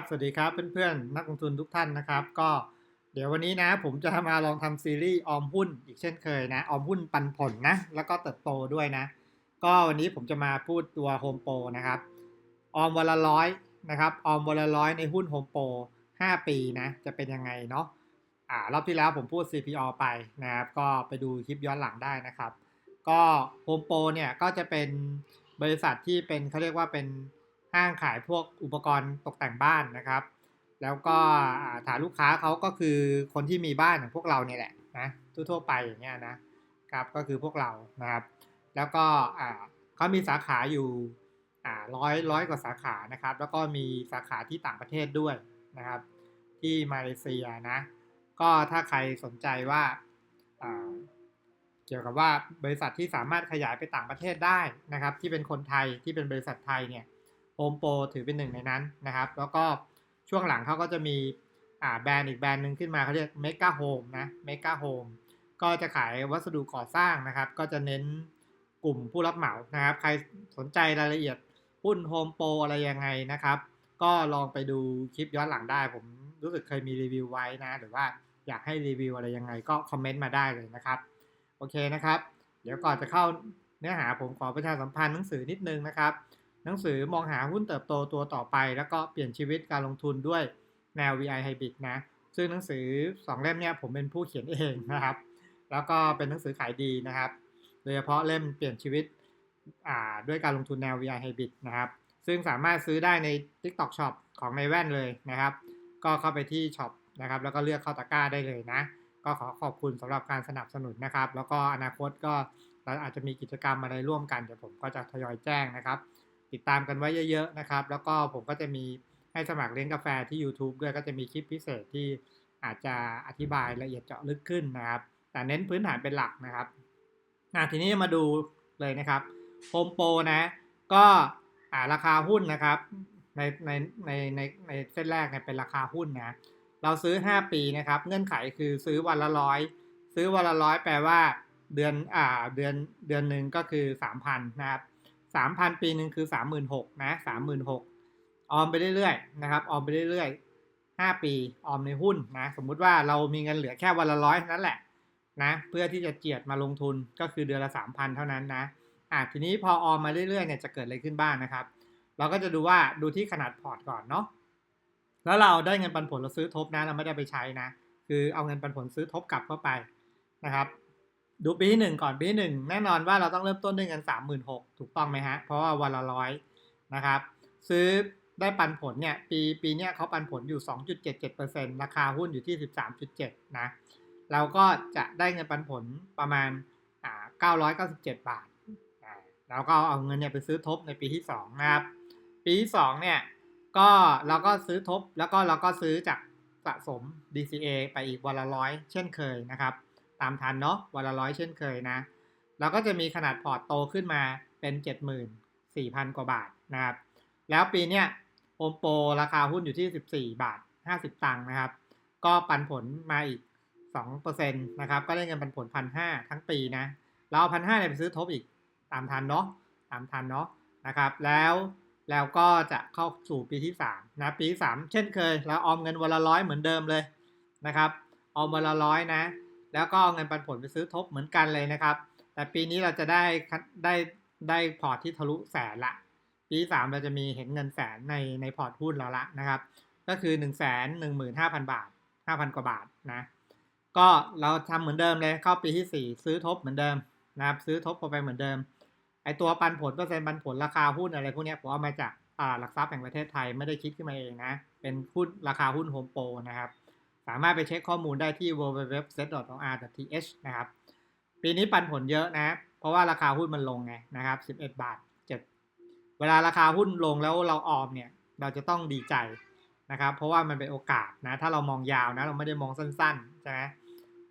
ับสวัสดีครับเพื่อนๆ นักลงทุนทุกท่านนะครับ ก็เดี๋ยววันนี้นะ ผมจะมาลองทำซีรีส์ออมหุ้นอีกเช่นเคยนะ ออมหุ้นปันผลนะ แล้วก็เติบโตด้วยนะ ก็วันนี้ผมจะมาพูดตัวโฮมโปรนะครับ ออมวันละร้อยนะครับ ออมวันละร้อยในหุ้นโฮมโปร5ปีนะ จะเป็นยังไงเนาะ อ่ารอบที่แล้วผมพูด CPO ไปนะครับ ก็ไปดูคลิปย้อนหลังได้นะครับ ก็โฮมโปรเนี่ยก็จะเป็นบริษัทที่เป็นเขาเรียกว่าเป็น ห้างขายพวกอุปกรณ์ตกแต่งบ้านนะครับ แล้วก็ฐานลูกค้าเขาก็คือคนที่มีบ้านอย่างพวกเราเนี่ยแหละนะทั่วๆไปอย่างเงี้ยนะครับก็คือพวกเรานะครับ แล้วก็เขามีสาขาอยู่ร้อยร้อยกว่าสาขานะครับ แล้วก็มีสาขาที่ต่างประเทศด้วยนะครับ ที่มาเลเซียนะก็ถ้าใครสนใจว่าเกี่ยวกับว่าบริษัทที่สามารถขยายไปต่างประเทศได้นะครับ ที่เป็นคนไทยที่เป็นบริษัทไทยเนี่ย โฮมโปรถือเป็นหนึ่งในนั้นนะครับ แล้วก็ช่วงหลังเขาก็จะมีอ่าแบรนด์อีกแบรนด์หนึ่งขึ้นมาเขาเรียก Mega Home นะ Mega Home ก็จะขายวัสดุก่อสร้างนะครับ ก็จะเน้นกลุ่มผู้รับเหมานะครับ ใครสนใจรายละเอียดหุ้นโฮมโปรอะไรยังไงนะครับ ก็ลองไปดูคลิปย้อนหลังได้ ผมรู้สึกเคยมีรีวิวไว้นะ หรือว่าอยากให้รีวิวอะไรยังไงก็คอมเมนต์มาได้เลยนะครับ โอเคนะครับ เดี๋ยวก่อนจะเข้าเนื้อหาผมขอประชาสัมพันธ์หนังสือนิดนึงนะครับ หนังสือมองหาหุ้นเติบโตตัวต่อไป แล้วก็เปลี่ยนชีวิตการลงทุนด้วยแนว VI Hybrid นะ ซึ่งหนังสือ 2 เล่มเนี่ยผมเป็นผู้เขียนเองนะครับ แล้วก็เป็นหนังสือขายดีนะครับ โดยเฉพาะเล่มเปลี่ยนชีวิตด้วยการลงทุนแนว VI Hybrid นะครับ ซึ่งสามารถซื้อได้ใน TikTok Shop ของในแว่นเลยนะครับ ก็เข้าไปที่ช็อปนะครับ แล้วก็เลือกเข้าตะกร้าได้เลยนะ ก็ขอขอบคุณสำหรับการสนับสนุนนะครับ แล้วก็อนาคตก็เราอาจจะมีกิจกรรมอะไรร่วมกันเดี๋ยวผมก็จะทยอยแจ้งนะครับ ติดตามกันไว้เยอะ ๆ นะครับ แล้วก็ผมก็จะมีให้สมัครเลี้ยงกาแฟที่ YouTube ด้วยก็จะมีคลิปพิเศษที่อาจจะอธิบายละเอียดเจาะลึกขึ้นนะครับ แต่เน้นพื้นฐานเป็นหลักนะครับอะทีนี้มาดูเลยนะครับโฮมโปรนะ ก็อ่าราคาหุ้นนะครับ ในในในในในเส้นแรกเนี่ยเป็นราคาหุ้นนะ เราซื้อ 5 ปีนะครับ เงื่อนไขคือซื้อวันละร้อยซื้อวันละร้อยแปลว่าเดือนอ่าเดือนเดือนหนึ่งก็คือ 3,000นะครับ 3,000ปีหนึ่งคือ36,000นหกนะ36,000ออมไปเรื่อยๆนะครับ ออมไปเรื่อยๆ5ปีออมในหุ้นนะ สมมุติว่าเรามีเงินเหลือแค่วันละร้อยนั้นแหละนะเพื่อที่จะเจียดมาลงทุนก็คือเดือนละ3,000เท่านั้นนะอะทีนี้พอออมมาเรื่อยๆเนี่ยจะเกิดอะไรขึ้นบ้างนะครับ เราก็จะดูว่าดูที่ขนาดพอร์ตก่อนเนาะแล้วเราได้เงินปันผลเราซื้อทบนะเราไม่ได้ไปใช้นะ คือเอาเงินปันผลซื้อทบกลับเข้าไปนะครับ ดูปีที่หนึ่งก่อนปีที่หนึ่งแน่นอนว่าเราต้องเริ่มต้นด้วยเงินสามหมื่นหกถูกต้องไหมฮะ เพราะว่าวันละร้อยนะครับ ซื้อได้ปันผลเนี่ย ปีปีเนี้ยเขาปันผลอยู่ 2.77%ราคาหุ้นอยู่ที่ 13.7 นะ เราก็จะได้เงินปันผลประมาณอ่า997 บาทอ่าแล้วก็เอาเงินเนี่ยไปซื้อทบในปีที่สองนะครับ ปีที่สองเนี่ย ก็เราก็ซื้อทบแล้วก็เราก็ซื้อจากสะสม DCA ไปอีกวันละร้อยเช่นเคยนะครับ ตามทันเนาะวันละร้อยเช่นเคยนะเราก็จะมีขนาดพอร์ตโตขึ้นมาเป็น 74,000 กว่าบาทนะครับ แล้วปีเนี้ยโอมโปรราคาหุ้นอยู่ที่ 14 บาท 50 ตังค์นะครับ ก็ปันผลมาอีก 2%นะครับ ก็ได้เงินปันผล 1,500 ทั้งปีนะ เราเอา 1,500เนี่ยไปซื้อทบอีกตามทันเนาะตามทันเนาะนะครับ แล้วแล้วก็จะเข้าสู่ปีที่3นะปีที่3เช่นเคย เราออมเงินวันละร้อยเหมือนเดิมเลยนะครับ ออมวันละร้อยนะ แล้วก็เอาเงินปันผลไปซื้อทบเหมือนกันเลยนะครับ แต่ปีนี้เราจะได้ได้ได้พอร์ตที่ทะลุแสนละ ปีที่3เราจะมีเห็นเงินแสนในในพอร์ตหุ้นเราละนะครับ ก็คือ1นึ่งแสนหนึ่งหมื่นห้าพันบาทห้าพันกว่าบาทนะก็เราทำเหมือนเดิมเลยเข้าปีที่ 4 ซื้อทบเหมือนเดิมนะครับ ซื้อทบไปเหมือนเดิมไอตัวปันผลเปอร์เซ็นต์ปันผลราคาหุ้นอะไรพวกนี้ผมเอามาจากอ่าหลักทรัพย์แห่งประเทศไทยไม่ได้คิดขึ้นมาเองนะ เป็นหุ้นราคาหุ้นโฮมโปรนะครับ สามารถไปเช็คข้อมูลได้ที่ www.set.or.th นะครับ ปีนี้ปันผลเยอะนะ เพราะว่าราคาหุ้นมันลงไงนะครับ 11 บาท 7 เวลาราคาหุ้นลงแล้วเราออมเนี่ย เราจะต้องดีใจนะครับ เพราะว่ามันเป็นโอกาสนะ ถ้าเรามองยาวนะ เราไม่ได้มองสั้นๆ ใช่ไหม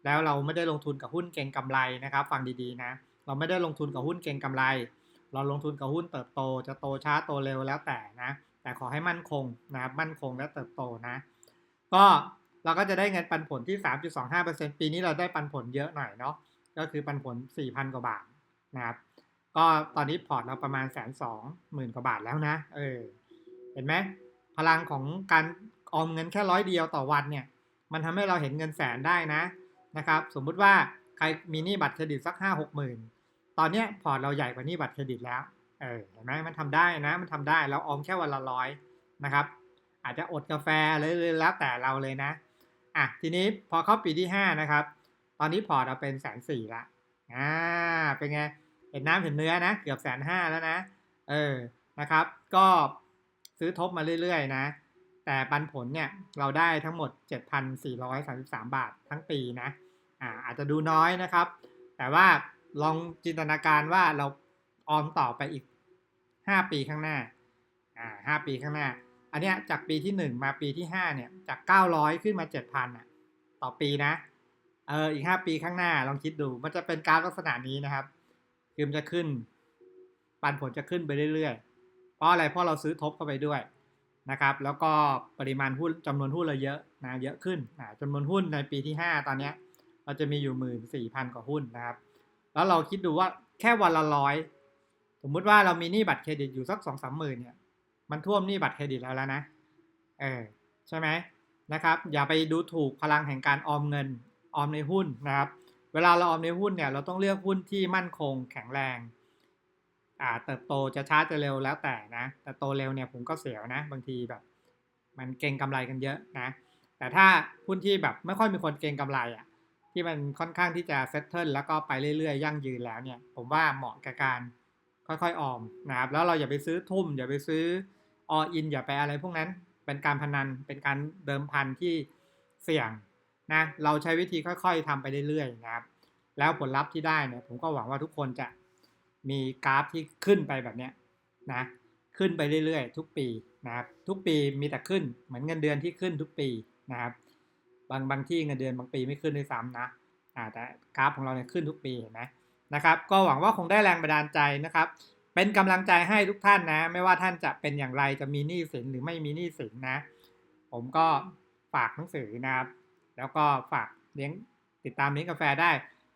แล้วเราไม่ได้ลงทุนกับหุ้นเก่งกำไรนะครับ ฟังดีๆนะ เราไม่ได้ลงทุนกับหุ้นเก่งกำไร เราลงทุนกับหุ้นเติบโต จะโตช้าโตเร็วแล้วแต่นะ แต่ขอให้มั่นคงนะครับ มั่นคงและเติบโตนะ ก็ เราก็จะได้เงินปันผลที่ 3.25%ปีนี้เราได้ปันผลเยอะหน่อยเนาะก็คือปันผล 4,000 กว่าบาทนะครับ ก็ตอนนี้พอร์ตเราประมาณแสนสองหมื่นกว่าบาทแล้วนะ เออ เห็นไหมพลังของการออมเงินแค่ร้อยเดียวต่อวันเนี่ย มันทำให้เราเห็นเงินแสนได้นะนะครับ สมมุติว่าใครมีหนี้บัตรเครดิตสักห้าหกหมื่นตอนเนี้ยพอร์ตเราใหญ่กว่าหนี้บัตรเครดิตแล้ว เออ เห็นไหมมันทำได้นะ มันทำได้ เราออมแค่วันละร้อยนะครับ อาจจะอดกาแฟเลยแล้วแต่เราเลยนะ อะทีนี้พอเข้าปีที่ห้านะครับ ตอนนี้พอร์ตเราเป็นแสนสี่ละอ่าเป็นไง เห็นน้ำเห็นเนื้อนะ เกือบแสนห้าแล้วนะ เออนะครับ ก็ซื้อทบมาเรื่อยๆนะ แต่ปันผลเนี่ยเราได้ทั้งหมด 7,433 บาททั้งปีนะอ่าอาจจะดูน้อยนะครับ แต่ว่าลองจินตนาการว่าเราออมต่อไปอีก 5 ปีข้างหน้าอ่า5ปีข้างหน้า อันเนี้ยจากปีที่ 1 มาปีที่ 5 เนี่ย จาก 900 ขึ้นมา 7,000อะต่อปีนะ เอออีก 5 ปีข้างหน้าลองคิดดู มันจะเป็นกาฟลักษณะนี้นะครับ คือมันจะขึ้น ปันผลจะขึ้นไปเรื่อยๆ เพราะอะไร เพราะเราซื้อทบเข้าไปด้วยนะครับ แล้วก็ปริมาณหุ้นจำนวนหุ้นเราเยอะนะเยอะขึ้นนะจำนวนหุ้นในปีที่ 5 ตอนเนี้ยเราจะมีอยู่หมื่นสี่พันกว่าหุ้นนะครับ แล้วเราคิดดูว่าแค่วันละร้อยสมมุติว่าเรามีหนี้บัตรเครดิตอยู่สักสองสามหมื่นเนี่ย มันท่วมหนี้บัตรเครดิตแล้วแล้วนะ เออใช่ไหมนะครับ อย่าไปดูถูกพลังแห่งการออมเงินออมในหุ้นนะครับ เวลาเราออมในหุ้นเนี่ยเราต้องเลือกหุ้นที่มั่นคงแข็งแรงอ่าเติบโตจะช้าจะเร็วแล้วแต่นะ แต่โตเร็วเนี่ยผมก็เสียวนะ บางทีแบบ มันเก่งกำไรกันเยอะนะ แต่ถ้าหุ้นที่แบบไม่ค่อยมีคนเก่งกำไรอะที่มันค่อนข้างที่จะเซตเทิลแล้วก็ไปเรื่อยๆ ยั่งยืนแล้วเนี่ย ผมว่าเหมาะกับการค่อยๆออมนะครับ แล้วเราอย่าไปซื้อทุ่ม อย่าไปซื้อ ออินอย่าไปอะไรพวกนั้นเป็นการพนันเป็นการเดิมพันที่เสี่ยงนะเราใช้วิธีค่อยๆทำไปเรื่อยๆนะครับ แล้วผลลัพธ์ที่ได้เนี่ยผมก็หวังว่าทุกคนจะมีกราฟที่ขึ้นไปแบบเนี้ยนะขึ้นไปเรื่อยๆ ทุกปีนะครับทุกปีมีแต่ขึ้นเหมือนเงินเดือนที่ขึ้นทุกปีนะครับ บางบางที่เงินเดือนบางปีไม่ขึ้นด้วยซ้ำนะอ่าแต่กราฟของเราเนี่ยขึ้นทุกปีเห็นไหมนะครับ ก็หวังว่าคงได้แรงบันดาลใจนะครับ เป็นกำลังใจให้ทุกท่านนะ ไม่ว่าท่านจะเป็นอย่างไรจะมีหนี้สินหรือไม่มีหนี้สินนะ ผมก็ฝากหนังสือนะครับ แล้วก็ฝากเลี้ยงติดตามเลี้ยงกาแฟได้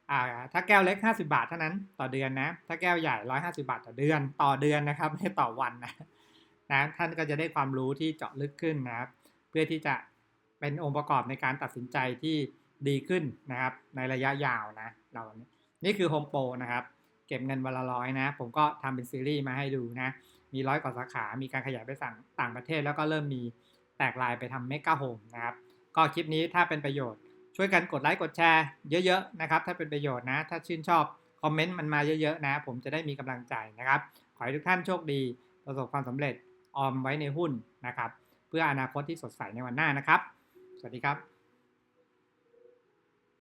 อ่าถ้าแก้วเล็ก 50 บาทเท่านั้นต่อเดือนนะ ถ้าแก้วใหญ่ 150 บาทต่อเดือนต่อเดือนนะครับไม่ต่อวันนะนะท่านก็จะได้ความรู้ที่เจาะลึกขึ้นนะครับ เพื่อที่จะเป็นองค์ประกอบในการตัดสินใจที่ดีขึ้นนะครับ ในระยะยาวนะเรานี่คือโฮมโปรนะครับ ก็บเงินวันละร้อยนะ ผมก็ทำเป็นซีรีส์มาให้ดูนะ มีร้อยกว่าสาขา มีการขยายไปสั่งต่างประเทศ แล้วก็เริ่มมีแตกลายไปทำเมกะโฮมนะครับ ก็คลิปนี้ถ้าเป็นประโยชน์ ช่วยกันกดไลค์กดแชร์เยอะๆนะครับ ถ้าเป็นประโยชน์นะ ถ้าชื่นชอบคอมเมนต์มันมาเยอะๆนะ ผมจะได้มีกำลังใจนะครับ ขอให้ทุกท่านโชคดี ประสบความสำเร็จออมไว้ในหุ้นนะครับ เพื่ออนาคตที่สดใสในวันหน้านะครับ สวัสดีครับ